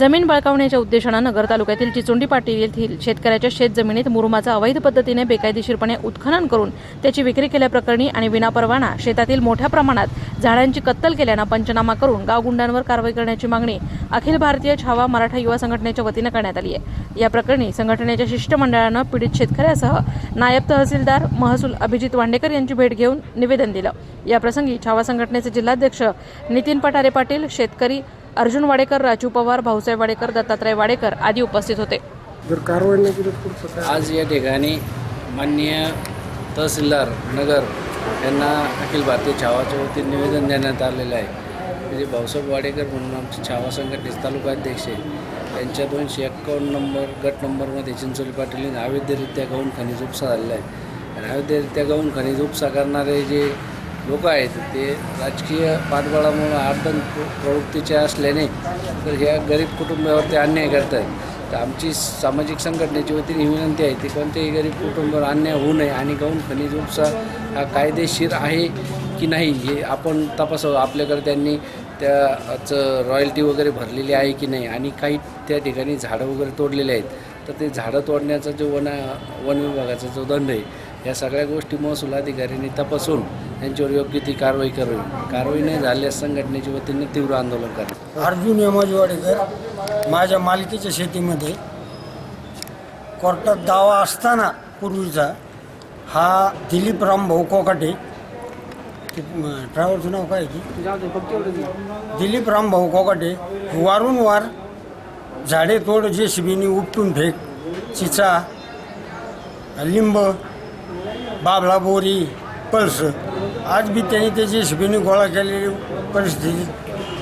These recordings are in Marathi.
जमीन बळकावण्याच्या उद्देशानं नगर तालुक्यातील चिचोंडी पाटील येथील शेतकऱ्याच्या शेतजमिनीत मुरुमाचा अवैध पद्धतीने बेकायदेशीरपणे उत्खनन करून त्याची विक्री केल्याप्रकरणी आणि विनापरवाना शेतातील मोठ्या प्रमाणात झाडांची कत्तल केल्यानं पंचनामा करून गावगुंडांवर कारवाई करण्याची मागणी अखिल भारतीय छावा मराठा युवा संघटनेच्या वतीनं करण्यात आली आहे. या प्रकरणी संघटनेच्या शिष्टमंडळानं पीडित शेतकऱ्यासह नायब तहसीलदार महसूल अभिजित वांडेकर यांची भेट घेऊन निवेदन दिलं. याप्रसंगी छावा संघटनेचे जिल्हाध्यक्ष नितीन पठारे पाटील शेतकरी अर्जुन वाडेकर राजू पवार भाऊसाहेब वाडेकर दत्तात्रय वाडेकर आदी उपस्थित होते. जर कारवाई आज या ठिकाणी माननीय तहसीलदार नगर यांना अखिल भारतीय छावाच्या वतीने निवेदन देण्यात आलेलं आहे. म्हणजे भाऊसाहेब वाडेकर म्हणून आमचे छावा संघटनेचे तालुकाध्यक्ष आहे. त्यांच्या दोनशे एक्कावन्न नंबर गट नंबरमध्ये चिंचोली पाटील यांनी अवैधरित्या गौण खनिज उपसा झालेला आहे. आणि अवैधरित्या गौण खनिज उपसा करणारे जे लोक आहेत ते राजकीय पाठबळामुळं आर्दन प्रवृत्तीचे असल्याने तर ह्या गरीब कुटुंबावरती अन्याय करत आहेत तर आमची सामाजिक संघटनेची वतीने ही विनंती आहे ती कोणत्याही गरीब कुटुंबावर अन्याय होऊ नये आणि गौण खनिज उपसा हा कायदेशीर आहे की नाही हे आपण तपासावं. आपल्याकडे त्यांनी त्याचं रॉयल्टी वगैरे भरलेली आहे की नाही आणि काही त्या ठिकाणी झाडं वगैरे तोडलेले आहेत. तर ते झाडं तोडण्याचा जो वन वन विभागाचा जो दंड आहे या सगळ्या गोष्टी महसूल अधिकाऱ्यांनी तपासून त्यांच्यावर योग्य ती कारवाई करावी. कारवाई नाही झाल्यास संघटनेच्या वतीने तीव्र आंदोलन करा अर्जुन यमाजी वाडेकर माझ्या मालकीच्या शेतीमध्ये कोर्टात दावा असताना पूर्वीचा हा दिलीप रामभाऊ कोकाटे ड्रायव्हरचं नाव काय आहे की दिलीप रामभाऊ कोकाटे वारंवार झाडे तोड जे शिबीने उपटून फेक चिचा लिंब बाबळा बोरी पळस आज बी त्यांनी त्याची जे गोळा केलेली परिस्थिती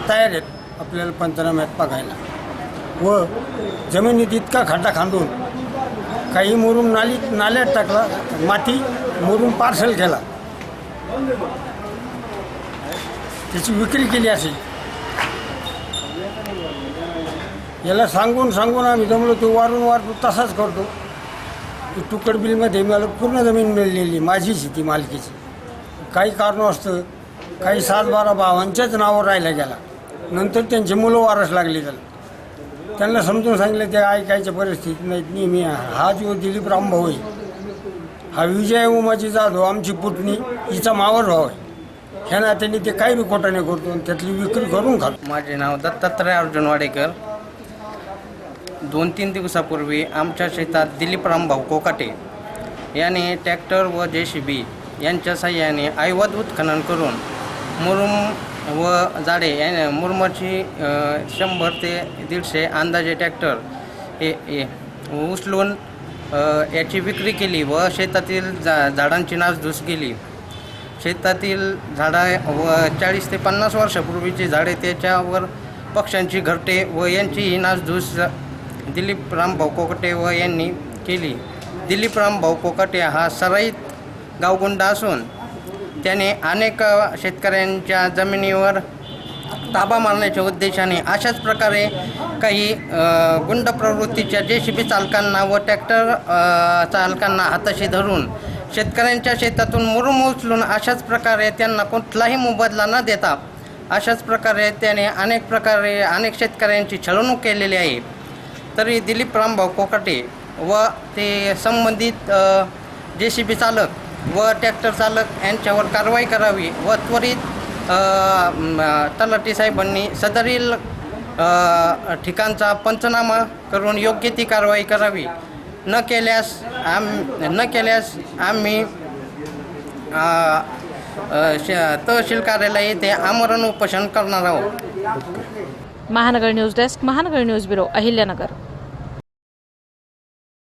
तयार आहेत आपल्याला पंचनाम्यात बघायला. व जमिनीत इतका खड्डा खांदून काही मुरून नाली नाल्यात टाकला माती मुरून पार्सल केला. त्याची विक्री केली असेल. याला सांगून सांगून आम्ही जमलो तो वारंवार तो तसाच करतो. की तुकड बिलमध्ये मला पूर्ण जमीन मिळलेली माझी शेती मालकीची. काही कारण असतं काही सात बारा भावांच्याच नावावर राहिला गेला. नंतर त्यांची मुलं वारस लागली त्याला. त्यांना समजून सांगितलं ते ऐकायच्या परिस्थितीत नाहीत नेहमी हा जो दिलीप रामभाऊ आहे. हा विजय उमाची जाधव आमची पुतणी हिचा मावर भाव आहे. ह्या नात्याने ते काही बी खोटाने करतो आणि त्यातली विक्री करून खातो. माझे नाव दत्तात्रय अर्जुन वाडेकर. दोन तीन दिवसापूर्वी आमच्या शेतात दिलीप रामभाऊ कोकाटे. याने ट्रॅक्टर व जे सी बी यांच्या साह्याने ऐवत उत्खनन करून मुरुम व जाडे या मुरुमाची शंभर ते दीडशे अंदाजे ट्रॅक्टर हे उचलून याची विक्री केली व शेतातील जा झाडांची नासधूस केली. शेतातील झाडा व चाळीस ते पन्नास वर्षापूर्वीची झाडे त्याच्यावर पक्ष्यांची घरटे व यांचीही नासधूस दिलीप रामभाऊ कोकटे व यांनी केली. दिलीप रामभाऊ कोकटे हा सराईत गावगुंड असून त्याने अनेक शेतकऱ्यांच्या जमिनीवर ताबा मारण्याच्या उद्देशाने अशाच प्रकारे काही गुंड प्रवृत्तीच्या जे सी बी चालकांना व ट्रॅक्टर चालकांना हाताशी धरून शेतकऱ्यांच्या शेतातून मुरुम उचलून अशाच प्रकारे त्यांना कुठलाही मोबदला न देता अशाच प्रकारे त्याने अनेक प्रकारे अनेक शेतकऱ्यांची छळवणूक केलेली आहे. तरी दिलीप रामभाऊ कोकाटे व ते संबंधित जे सी बी चालक व ट्रॅक्टर चालक यांच्यावर कारवाई करावी व त्वरित तलाठी साहेबांनी सदरील ठिकाणचा पंचनामा करून योग्य ती कारवाई करावी. न केल्यास आम न केल्यास आम्ही श- तहसील कार्यालय येथे आमरण उपोषण करणार आहोत. Mahanagar news desk Mahanagar news bureau Ahilyanagar.